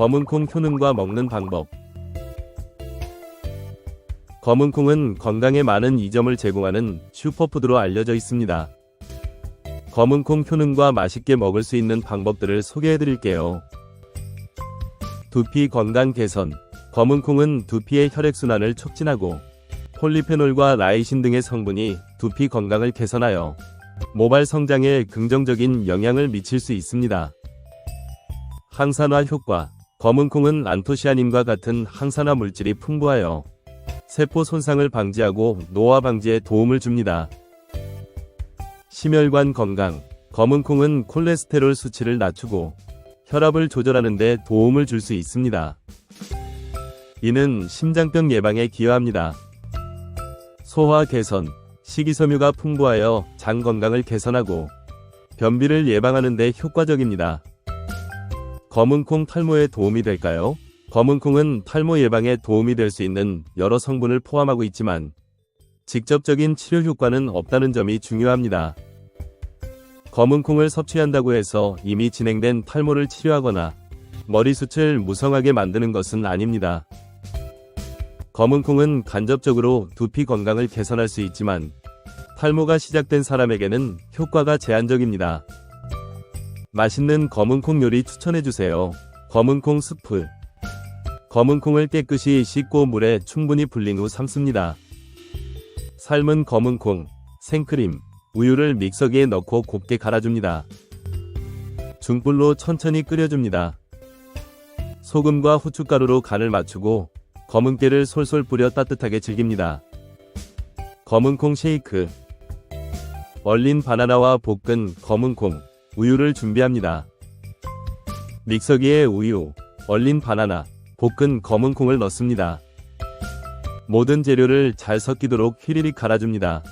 검은콩 효능과 먹는 방법. 검은콩은 건강에 많은 이점을 제공하는 슈퍼푸드로 알려져 있습니다. 검은콩 효능과 맛있게 먹을 수 있는 방법들을 소개해 드릴게요. 두피 건강 개선. 검은콩은 두피의 혈액순환을 촉진하고 폴리페놀과 라이신 등의 성분이 두피 건강을 개선하여 모발 성장에 긍정적인 영향을 미칠 수 있습니다. 항산화 효과. 검은콩은 안토시아닌과 같은 항산화 물질이 풍부하여 세포 손상을 방지하고 노화 방지에 도움을 줍니다. 심혈관 건강. 검은콩은 콜레스테롤 수치를 낮추고 혈압을 조절하는 데 도움을 줄 수 있습니다. 이는 심장병 예방에 기여합니다. 소화 개선. 식이섬유가 풍부하여 장 건강을 개선하고 변비를 예방하는 데 효과적입니다. 검은콩 탈모에 도움이 될까요? 검은콩은 탈모 예방에 도움이 될 수 있는 여러 성분을 포함하고 있지만 직접적인 치료 효과는 없다는 점이 중요합니다. 검은콩을 섭취한다고 해서 이미 진행된 탈모를 치료하거나 머리숱을 무성하게 만드는 것은 아닙니다. 검은콩은 간접적으로 두피 건강을 개선할 수 있지만 탈모가 시작된 사람에게는 효과가 제한적입니다. 맛있는 검은콩 요리 추천해주세요. 검은콩 스프. 검은콩을 깨끗이 씻고 물에 충분히 불린 후 삶습니다. 삶은 검은콩, 생크림, 우유를 믹서기에 넣고 곱게 갈아줍니다. 중불로 천천히 끓여줍니다. 소금과 후춧가루로 간을 맞추고 검은깨를 솔솔 뿌려 따뜻하게 즐깁니다. 검은콩 쉐이크. 얼린 바나나와 볶은 검은콩, 우유를 준비합니다. 믹서기에 우유, 얼린 바나나, 볶은 검은콩을 넣습니다. 모든 재료를 잘 섞이도록 휘리릭 갈아줍니다.